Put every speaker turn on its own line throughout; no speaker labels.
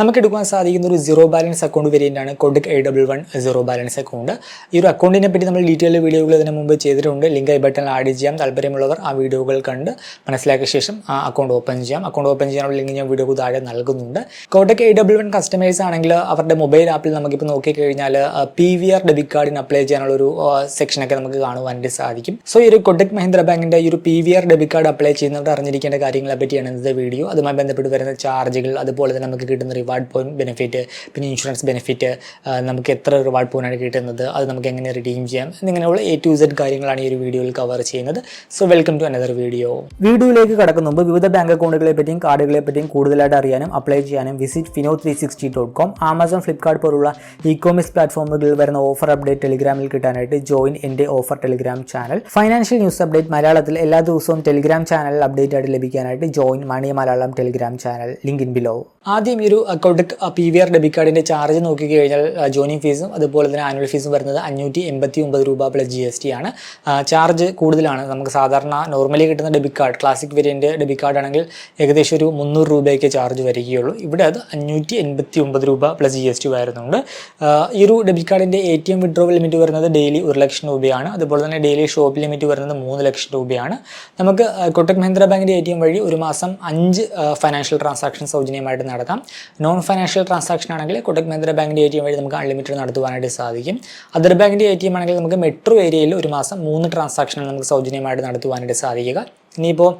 നമുക്ക് എടുക്കാൻ സാധിക്കുന്ന ഒരു സീറോ ബാലൻസ് അക്കൗണ്ട് വേരിയന്റ് ആണ് Kotak eight double one zero balance account ഈ ഒരു അക്കൗണ്ടിനെ പറ്റി നമ്മൾ ഡീറ്റെയിൽ വീഡിയോകൾ ഇതിനു മുമ്പ് ചെയ്തിട്ടുണ്ട്. ലിങ്ക് ഐ ബട്ടൺ ആഡ് ചെയ്യാം. താല്പര്യമുള്ളവർ ആ വീഡിയോകൾ കണ്ട് മനസ്സിലാക്കിയ ശേഷം ആ അക്കൗണ്ട് ഓപ്പൺ ചെയ്യാം. അക്കൗണ്ട് ഓപ്പൺ ചെയ്യാനുള്ള ലിങ്ക് ഞാൻ വീഡിയോ താഴെ നൽകുന്നുണ്ട്. Kotak eight double one customers ആണെങ്കിൽ അവരുടെ മൊബൈൽ ആപ്പിൽ നമുക്കിപ്പോൾ നോക്കിക്കഴിഞ്ഞാൽ പി വി ആർ ഡെബിറ്റ് കാർഡിന് അപ്ലൈ ചെയ്യാനുള്ള ഒരു സെക്ഷനൊക്കെ നമുക്ക് കാണുവാനായിട്ട് സാധിക്കും. സോ ഈ ഒരു കൊട്ടക് മഹീന്ദ്ര ബാങ്കിന്റെ ഈ ഒരു P V R debit card apply ചെയ്യുന്നവർ അറിഞ്ഞിരിക്കേണ്ട കാര്യങ്ങളെ പറ്റിയാണ് ഇന്നത്തെ വീഡിയോ അതുമായി ബന്ധപ്പെട്ട് വരുന്ന ചാർജുകൾ അതുപോലെ തന്നെ നമുക്ക് കിട്ടുന്ന റിവാർഡ് പോയിന്റ് ബെനിഫിറ്റ് പിന്നെ ഇൻഷുറൻസ് ബെനിഫിറ്റ് നമുക്ക് എത്ര റിവാർഡ് പോയിന്റാണ് കിട്ടുന്നത് അത് നമുക്ക് എങ്ങനെ റിഡീം ചെയ്യാം എന്നിങ്ങനെയുള്ള എ ടു സെഡ് കാര്യങ്ങളാണ് ഈ ഒരു വീഡിയോയിൽ കവർ ചെയ്യുന്നത്. So welcome to another video വീഡിയോയിലേക്ക് കടക്കുന്ന മുമ്പ് വിവിധ ബാങ്ക് അക്കൗണ്ടുകളെ പറ്റിയും കാർഡുകളെ പറ്റിയും കൂടുതലായിട്ട് അറിയാനും അപ്ലൈ ചെയ്യാനും visit Fino three sixty dot com Amazon Flipkart പോലുള്ള ഇ കോമേഴ്സ് പ്ലാറ്റ്ഫോമുകളിൽ വരുന്ന ഓഫർ അപ്ഡേറ്റ് ടെലിഗ്രാമിൽ കിട്ടാനായിട്ട് ജോയിൻ എന്റെ offer telegram channel financial news update മലയാളത്തിൽ എല്ലാ ദിവസവും ടെലിഗ്രാം ചാനൽ അപ്ഡേറ്റ് ആയിട്ട് ലഭിക്കാനായിട്ട് join money Malayalam telegram channel link in below ആദ്യം ഈ ഒരു account P V R debit കാർഡിന്റെ ചാർജ് നോക്കി കഴിഞ്ഞാൽ ജോയിനിങ് ഫീസും അതുപോലെ തന്നെ ആനുവൽ ഫീസും വരുന്നത് അഞ്ഞൂറ്റി എൺപത്തി ഒമ്പത് രൂപ പ്ലസ് ജി എസ് ടി ആണ്. ചാർജ് കൂടുതലാണ്. നമുക്ക് സാധാരണ നോർമലി കിട്ടുന്ന debit card classic variant debit card ആണെങ്കിൽ ഏകദേശം ഒരു മുന്നൂറ് രൂപയൊക്കെ ചാർജ് വരികയുള്ളൂ. ഇവിടെ അത് അഞ്ഞൂറ്റി എൺപത്തി ഒമ്പത് രൂപ പ്ലസ് ജി എസ് ടി വരുന്നുണ്ട്. ഈ ഒരു ഡെബിറ്റ് കാർഡിന്റെ A T M withdrawal limit വരുന്നത് ഡെയിലി ഒരു ലക്ഷം രൂപയാണ്. അതുപോലെ തന്നെ ഡെയിലി ഷോപ്പ് ലിമിറ്റ് വരുന്നത് മൂന്ന് ലക്ഷം രൂപയാണ്. നമുക്ക് കൊട്ടക് മഹീന്ദ്ര ബാങ്കിന്റെ എ ടി എം വഴി ഒരു മാസം അഞ്ച് ഫൈനാൻഷ്യൽ ട്രാൻസാക്ഷൻ സൗജന്യമായിട്ട് നടത്താം. നോൺ ഫൈനാൻഷ്യൽ ട്രാൻസാക്ഷൻ ആണെങ്കിൽ കൊട്ടക് മഹീന്ദ്ര ബാങ്കിന്റെ എ ടി എം വഴി നമുക്ക് അൺലിമിറ്റഡ് നടത്തുവാനായിട്ട് സാധിക്കും. അതർ ബാങ്കിന്റെ എ ടി എം ആണെങ്കിൽ നമുക്ക് മെട്രോ ഏരിയയിൽ ഒരു മാസം മൂന്ന് ട്രാൻസാക്ഷനുകൾ നമുക്ക് സൗജന്യമായിട്ട് നടത്തുവാനായിട്ട് സാധിക്കുക. ഇനിയിപ്പോൾ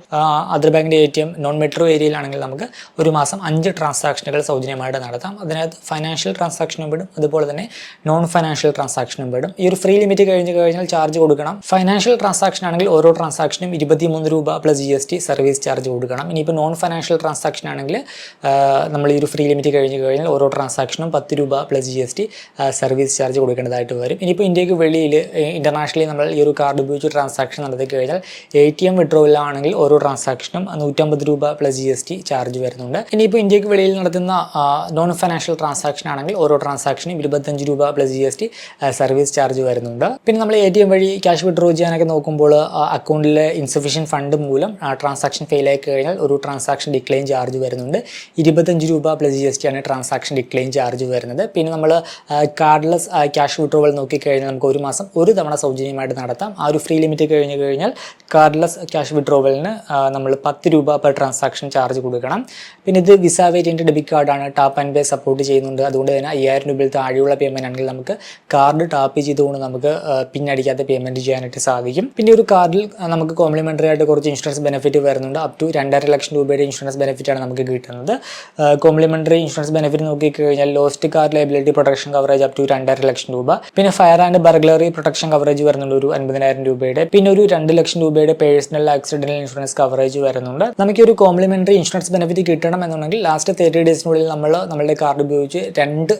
അതർ ബാങ്കിന്റെ A T M non metro ഏരിയയിലാണെങ്കിൽ നമുക്ക് ഒരു മാസം അഞ്ച് ട്രാൻസാക്ഷനുകൾ സൗജന്യമായിട്ട് നടത്താം. അതിനകത്ത് ഫൈനാൻഷ്യൽ ട്രാൻസാക്ഷനും പെടും. അതുപോലെ തന്നെ നോൺ ഫൈനാൻഷ്യൽ ട്രാൻസാക്ഷനും പെടും. ഈ ഒരു ഫ്രീ ലിമിറ്റ് കഴിഞ്ഞ് കഴിഞ്ഞാൽ ചാർജ് കൊടുക്കണം. ഫൈനാൻഷ്യൽ ട്രാൻസാക്ഷൻ ആണെങ്കിൽ ഓരോ ട്രാൻസാക്ഷനും ഇരുപത്തിമൂന്ന് രൂപ plus G S T service charge കൊടുക്കണം. ഇനിയിപ്പോൾ നോൺ ഫൈനാൻഷ്യൽ ട്രാൻസാക്ഷൻ ആണെങ്കിൽ നമ്മൾ ഈ ഒരു ഫ്രീ ലിമിറ്റ് കഴിഞ്ഞ് കഴിഞ്ഞാൽ ഓരോ ട്രാൻസാക്ഷനും പത്ത് രൂപ plus G S T service charge കൊടുക്കേണ്ടതായിട്ട് വരും. ഇനിയിപ്പോൾ ഇന്ത്യയ്ക്ക് വെളിയിൽ ഇന്റർനാഷണലി നമ്മൾ ഈ ഒരു കാർഡ് ഉപയോഗിച്ച് ട്രാൻസാക്ഷൻ നടത്തി കഴിഞ്ഞാൽ എ ടി എം വിഡ്രോയിൽ ആണെങ്കിൽ ഓരോ ട്രാൻസാക്ഷനും നൂറ്റമ്പത് രൂപ plus G S T charge വരുന്നുണ്ട്. ഇനിയിപ്പോൾ ഇന്ത്യയ്ക്ക് വെളിയിൽ നടത്തുന്ന നോൺ ഫൈനാൻഷ്യൽ ട്രാൻസാക്ഷൻ ആണെങ്കിൽ ഓരോ ട്രാൻസാക്ഷനും ഇരുപത്തഞ്ച് രൂപ plus G S T service charge വരുന്നുണ്ട്. പിന്നെ നമ്മൾ എ ടി എം വഴി ക്യാഷ് വിഡ്രോ ചെയ്യാനൊക്കെ നോക്കുമ്പോൾ അക്കൗണ്ടിലെ ഇൻസഫിഷ്യൻ ഫണ്ട് മൂലം ട്രാൻസാക്ഷൻ ഫെയിൽ ആയി കഴിഞ്ഞാൽ ഒരു ട്രാൻസാക്ഷൻ ഡിക്ലൈൻ ചാർജ് വരുന്നുണ്ട്. ഇരുപത്തഞ്ച് രൂപ പ്ലസ് ജി എസ് ടി ആണ് ട്രാൻസാക്ഷൻ ഡിക്ലൈൻ ചാർജ് വരുന്നത്. പിന്നെ നമ്മൾ കാർഡ്ലെസ് ക്യാഷ് വിഡ്രോവൽ നോക്കിക്കഴിഞ്ഞാൽ നമുക്ക് ഒരു മാസം ഒരു തവണ സൗജന്യമായിട്ട് നടത്താം. ആ ഒരു ഫ്രീ ലിമിറ്റ് കഴിഞ്ഞ് കഴിഞ്ഞാൽ കാർഡ്ലെസ് ക്യാഷ് വിഡ്രോവലിന് നമ്മൾ പത്ത് രൂപ പെർ ട്രാൻസാക്ഷൻ ചാർജ് കൊടുക്കണം. പിന്നെ ഇത് വിസ വേരിയന്റ് ഡെബിറ്റ് കാർഡാണ് ടാപ്പ് ആൻഡ് പേ സപ്പോർട്ട് ചെയ്യുന്നുണ്ട്. അതുകൊണ്ട് തന്നെ അയ്യായിരം രൂപയിൽ താഴെയുള്ള പേയ്മെന്റ് ആണെങ്കിൽ നമുക്ക് കാർഡ് ടാപ്പ് ചെയ്തുകൊണ്ട് നമുക്ക് പിന്നടിക്കാത്ത പേയ്മെന്റ് ചെയ്യാനായിട്ട് സാധിക്കും. പിന്നെ ഒരു കാർഡിൽ നമുക്ക് കോംപ്ലിമെന്ററി ആയിട്ട് കുറച്ച് ഇൻഷുറൻസ് ബെനിഫിറ്റ് വരുന്നുണ്ട്. അപ് ടു രണ്ടര ലക്ഷം രൂപയുടെ ഇൻഷുറൻസ് ബെനിഫിറ്റാണ് നമുക്ക് കിട്ടുന്നത്. കോംപ്ലിമെന്ററി ഇൻഷുറൻസ് ബെനിഫിറ്റ് നോക്കിക്കഴിഞ്ഞാൽ lost card liability protection coverage up to രണ്ടര ലക്ഷം രൂപ. പിന്നെ fire and burglary protection coverage വരുന്നുണ്ട് ഒരു അൻപതിനായിരം രൂപയുടെ. പിന്നെ ഒരു രണ്ട് ലക്ഷം രൂപയുടെ പേഴ്സണൽ ആക്സിഡന്റൽ ഇൻഷുറൻസ് കവറേജ് വരുന്നുണ്ട്. നമുക്ക് ഒരു കോംപ്ലിമെന്ററി ഇൻഷുറൻസ് ബെനിഫിറ്റ് കിട്ടണം എന്നുണ്ടെങ്കിൽ ലാസ്റ്റ് തേർട്ടി ഡേയ്സിനുള്ളിൽ നമ്മൾ നമ്മുടെ കാർഡ് ഉപയോഗിച്ച് രണ്ട്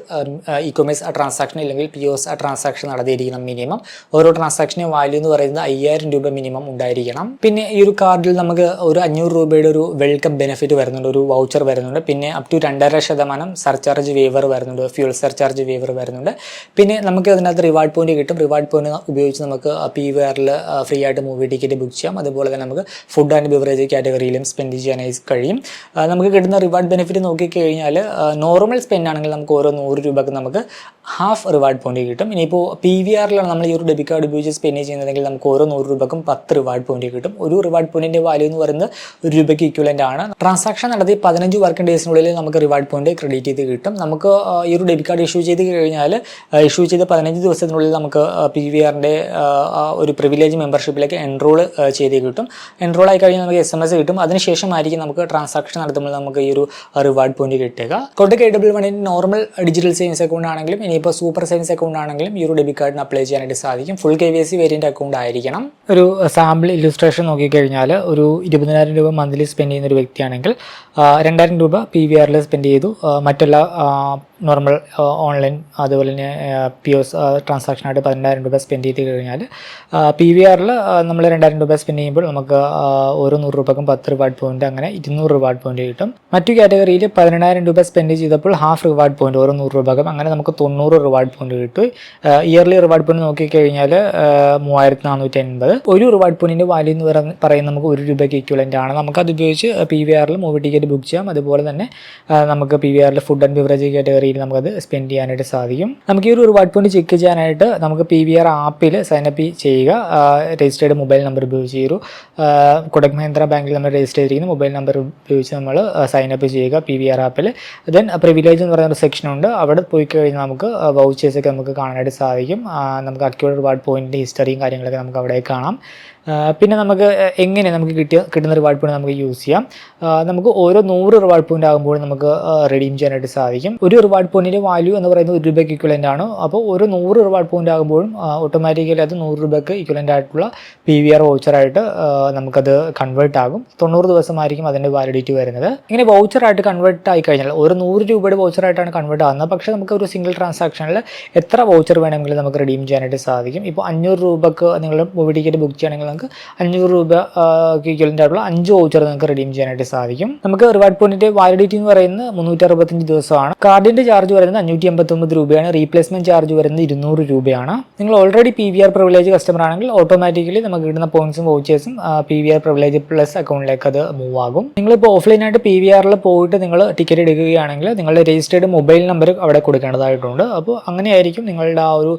ഇ കൊമേഴ്സ് ട്രാൻസാക്ഷൻ അല്ലെങ്കിൽ പി ഒസ് ട്രാൻസാക്ഷൻ നടത്തിയിരിക്കണം മിനിമം ഓരോ ട്രാൻസാക്ഷനും വാല്യൂ എന്ന് പറയുന്നത് അയ്യായിരം രൂപ മിനിമം ഉണ്ടായിരിക്കണം. പിന്നെ ഈ ഒരു കാർഡിൽ നമുക്ക് ഒരു അഞ്ഞൂറ് രൂപയുടെ ഒരു വെൽക്കം ബെനിഫിറ്റ് വരുന്നുണ്ട് ഒരു വൗച്ചർ വരുന്നുണ്ട്. പിന്നെ അപ് ടു രണ്ടര ശതമാനം സർചാർജ് വേവർ വരുന്നുണ്ട് ഫ്യൂൾ സർചാർജ് വേവർ വരുന്നുണ്ട്. പിന്നെ നമുക്ക് അതിനകത്ത് റിവാർഡ് പോയിന്റ് കിട്ടും. റിവാർഡ് പോയിന്റ് ഉപയോഗിച്ച് നമുക്ക് പി വി ആറിൽ ഫ്രീ ആയിട്ട് മൂവി ടിക്കറ്റ് ബുക്ക് ചെയ്യാം. അതുപോലെ തന്നെ നമുക്ക് ഫുഡ് ആൻഡ് ബിവറേജ് കാറ്റഗറിയിലും സ്പെൻഡ് ചെയ്യാനായി കഴിയും. നമുക്ക് കിട്ടുന്ന റിവാർഡ് ബെനിഫിറ്റ് നോക്കിക്കഴിഞ്ഞാൽ നോർമൽ സ്പെൻഡ് ആണെങ്കിൽ നമുക്ക് ഓരോ നൂറ് രൂപക്ക് നമുക്ക് ഹാഫ് റിവാർഡ് പോയിന്റ് കിട്ടും. ഇനിയിപ്പോൾ പി വി ആറിലാണ് നമ്മൾ ഈ ഒരു ഡെബിറ്റ് കാർഡ് ഉപയോഗിച്ച് സ്പെൻഡ് ചെയ്യുന്നതെങ്കിൽ നമുക്ക് ഓരോ നൂറ് രൂപക്കും പത്ത് റിവാർഡ് പോയിന്റ് കിട്ടും. ഒരു റിവാർഡ് പോയിന്റിന്റെ വാല്യൂ എന്ന് പറയുന്നത് ഒരു രൂപയ്ക്ക് ഇക്വലന്റ് ആണ്. ട്രാൻസാക്ഷൻ നടത്തി പതിനഞ്ച് വർക്കിംഗ് ഡേയ്സിനുള്ളിൽ നമുക്ക് റിവാർഡ് പോയിന്റ് ക്രെഡിറ്റ് ചെയ്ത് കിട്ടും. നമുക്ക് ഈ ഒരു ഡെബിറ്റ് കാർഡ് ഇഷ്യൂ ചെയ്ത് കഴിഞ്ഞാൽ ഇഷ്യൂ ചെയ്ത് പതിനഞ്ച് ദിവസത്തിനുള്ളിൽ നമുക്ക് പി വി ആറിന്റെ ഒരു പ്രിവിലേജ് മെമ്പർഷിപ്പിലേക്ക് എൻറോൾ ചെയ്ത് കിട്ടും. എൻറോൾ ആയി കഴിഞ്ഞാൽ നമുക്ക് എസ് എം എസ് കിട്ടും. അതിനുശേഷമായിരിക്കും നമുക്ക് ട്രാൻസാക്ഷൻ നടത്തുമ്പോൾ നമുക്ക് ഈ ഒരു റിവാർഡ് പോയിന്റ് കിട്ടുക. കോട്ടക് എ ഡബ്ല്യൂ വണ്ണിന് നോർമൽ ഡിജിറ്റൽ സേവിങ്സ് അക്കൗണ്ട് ആണെങ്കിലും ഇനിയിപ്പോൾ സൂപ്പർ സേവിങ്സ് അക്കൗണ്ട് ആണെങ്കിലും ഈ ഒരു ഡെബിറ്റ് കാർഡിന് അപ്ലൈ ചെയ്യാനായിട്ട് സാധിക്കും. Full K V S C variant account ആയിരിക്കണം. ഒരു സാമ്പിൾ ഇല്ലുസ്ട്രേഷൻ നോക്കിക്കഴിഞ്ഞാൽ ഒരു ഇരുപതിനായിരം രൂപ മന്ത്ലി സ്പെൻഡ് ചെയ്യുന്ന ഒരു വ്യക്തിയാണെങ്കിൽ രണ്ടായിരം രൂപ പി വി ആറിൽ സ്പെൻഡ് ചെയ്തു. മറ്റുള്ള നോർമൽ ഓൺലൈൻ അതുപോലെ തന്നെ പി ഒസ് ട്രാൻസാക്ഷനായിട്ട് പതിനെണ്ണായിരം രൂപ സ്പെൻഡ് ചെയ്ത് കഴിഞ്ഞാൽ പി വി ആറിൽ നമ്മൾ രണ്ടായിരം രൂപ സ്പെൻഡ് ചെയ്യുമ്പോൾ നമുക്ക് ഓരോ നൂറ് രൂപക്കും പത്ത് റിവാർഡ് പോയിന്റ് അങ്ങനെ ഇരുന്നൂറ് റിവാർഡ് പോയിന്റ് കിട്ടും. മറ്റു കാറ്റഗറിയിൽ പതിനെണ്ണായിരം രൂപ സ്പെൻഡ് ചെയ്തപ്പോൾ ഹാഫ് റിവാർഡ് പോയിന്റ് ഓരോ നൂറ് രൂപക്കും അങ്ങനെ നമുക്ക് തൊണ്ണൂറ് റിവാർഡ് പോയിന്റ് കിട്ടും. ഇയർലി റിവാർഡ് പോയിന്റ് നോക്കിക്കഴിഞ്ഞാൽ മൂവായിരത്തി നാനൂറ്റി അൻപത് ഒരു റിവാർഡ് പോയിന്റിന്റെ വാല്യൂ എന്ന് പറയുന്ന- പറയുന്നത് നമുക്ക് ഒരു രൂപയ്ക്ക് ഇക്വലന്റ് ആണ്. നമുക്ക് അത് ഉപയോഗിച്ച് പി വി ആറിൽ മൂവി ടിക്കറ്റ് ബുക്ക് ചെയ്യാം. അതുപോലെ തന്നെ നമുക്ക് പി വി ആറിൽ ഫുഡ് ആൻഡ് ബിവറേജ് കാറ്റഗറിയിൽ നമുക്കത് സ്പെൻഡ് ചെയ്യാനായിട്ട് സാധിക്കും. നമുക്ക് ഈ ഒരു റിവാർഡ് പോയിന്റ് ചെക്ക് ചെയ്യാനായിട്ട് നമുക്ക് പി വി ആർ ആപ്പിൽ സൈനപ്പ് ചെയ്യുക. രജിസ്റ്റേർഡ് മൊബൈൽ നമ്പർ ഉപയോഗിച്ച് ഒരു കൊടക് മഹീന്ദ്ര ബാങ്കിൽ നമ്മൾ രജിസ്റ്റർ ചെയ്തിരിക്കുന്ന മൊബൈൽ നമ്പർ ഉപയോഗിച്ച് നമ്മൾ സൈനപ്പ് ചെയ്യുക പി വി ആർ ആപ്പിൽ ദെൻ പ്രിവിലേജ് എന്ന് പറയുന്ന ഒരു സെക്ഷൻ ഉണ്ട്. അവിടെ പോയി കഴിഞ്ഞാൽ നമുക്ക് വൗച്ചേഴ്സൊക്കെ നമുക്ക് കാണാനായിട്ട് സാധിക്കും. നമുക്ക് അക്യൂർഡ് റിവാർഡ് പോയിന്റിന്റെ ഹിസ്റ്ററിയും കാര്യങ്ങളൊക്കെ നമുക്ക് അവിടെ കാണാം. പിന്നെ നമുക്ക് എങ്ങനെ നമുക്ക് കിട്ടിയ കിട്ടുന്ന റിവാർഡ് പോയിന്റ് നമുക്ക് യൂസ് ചെയ്യാം. നമുക്ക് ഓരോ നൂറ് റിവാർഡ് പോയിന്റ് ആകുമ്പോൾ നമുക്ക് റെഡീം ചെയ്യാനായിട്ട് സാധിക്കും. ഒരു റിവാർഡ് പോയിന്റിന്റെ വാല്യൂ എന്ന് പറയുന്നത് ഒരു രൂപയ്ക്ക് ഇക്വലന്റ് ആണ്. അപ്പോൾ ഒരു നൂറ് റിവാർഡ് പോയിന്റ് ആകുമ്പോഴും ഓട്ടോമാറ്റിക്കലി അത് നൂറ് രൂപയ്ക്ക് ഇക്വലന്റ് ആയിട്ടുള്ള പി വി ആർ വൗച്ചറായിട്ട് നമുക്കത് കൺവേർട്ട് ആകും. തൊണ്ണൂറ് ദിവസമായിരിക്കും അതിന്റെ വാലിഡിറ്റി വരുന്നത്. ഇങ്ങനെ വൗച്ചറായിട്ട് കൺവേർട്ട് ആയി കഴിഞ്ഞാൽ ഒരു നൂറ് രൂപയുടെ വൗച്ചറായിട്ടാണ് കൺവേർട്ട് ആകുന്നത്. പക്ഷേ നമുക്ക് ഒരു സിംഗിൾ ട്രാൻസാക്ഷനിൽ എത്ര വൗച്ചർ വേണമെങ്കിലും നമുക്ക് റിഡീം ചെയ്യാനായിട്ട് സാധിക്കും. ഇപ്പോൾ അഞ്ഞൂറ് രൂപക്ക് നിങ്ങൾ മൂവി ടിക്കറ്റ് ബുക്ക് ചെയ്യണമെങ്കിൽ നിങ്ങൾക്ക് അഞ്ഞൂറ് രൂപ ഇക്വലന്റ് ആയിട്ടുള്ള അഞ്ച് വൗച്ചർ നിങ്ങൾക്ക് റിഡീം ചെയ്യാനായിട്ട് സാധിക്കും. നമുക്ക് റിവാർഡ് പോയിന്റിന്റെ വാലിഡിറ്റി എന്ന് പറയുന്നത് മുന്നൂറ്റി അറുപത്തഞ്ച് ദിവസമാണ് കാർഡിന്റെ ചാർജ് വരുന്നത് അഞ്ഞൂറ്റി എൺപത്തൊമ്പത് രൂപയാണ്. റീപ്ലേസ്മെന്റ് ചാർജ് വരുന്നത് ഇരുന്നൂറ് രൂപയാണ്. നിങ്ങൾ already P V R privilege customer ആണെങ്കിൽ ഓട്ടോമാറ്റിക്കലി നമുക്ക് കിട്ടുന്ന പോയിന്റ്സും വൗച്ചേഴ്സും P V R privilege plus അക്കൗണ്ടിലേക്ക് അത് മൂവ് ആകും. നിങ്ങളിപ്പോൾ ഓഫ്ലൈനായിട്ട് പി വി ആറിൽ പോയിട്ട് നിങ്ങൾ ടിക്കറ്റ് എടുക്കുകയാണെങ്കിൽ നിങ്ങളുടെ രജിസ്റ്റേർഡ് മൊബൈൽ നമ്പർ അവിടെ കൊടുക്കേണ്ടതായിട്ടുണ്ട്. അപ്പോൾ അങ്ങനെയായിരിക്കും നിങ്ങളുടെ ആ ഒരു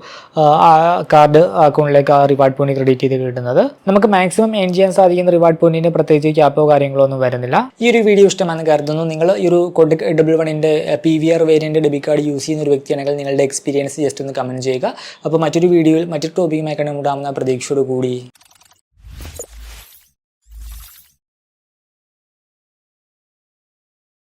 കാർഡ് അക്കൗണ്ടിലേക്ക് ആ റിവാർഡ് പോയിന്റ് ക്രെഡിറ്റ് ചെയ്ത് കിട്ടുന്നത്. നമുക്ക് മാക്സിമം എൻ ചെയ്യാൻ സാധിക്കുന്ന റിവാർഡ് പോയിന്റിന് പ്രത്യേകിച്ച് ക്യാപ്പോ കാര്യങ്ങളോ ഒന്നും വരുന്നില്ല. ഈ ഒരു വീഡിയോ ഇഷ്ടമാണെന്ന് കരുതുന്നു. നിങ്ങൾ ഈ ഒരു കോഡ് ഡബിൾ വണ്ണിന്റെ P V R variant debit card use ചെയ്യുന്ന ഒരു വ്യക്തിയാണെങ്കിൽ നിങ്ങളുടെ എക്സ്പീരിയൻസ് ജസ്റ്റ് ഒന്ന് കമന്റ് ചെയ്യുക. അപ്പോൾ മറ്റൊരു വീഡിയോയിൽ മറ്റൊരു ടോപ്പിക്കുമായി കണ്ടുമുട്ടാമെന്ന പ്രതീക്ഷയോട് കൂടി.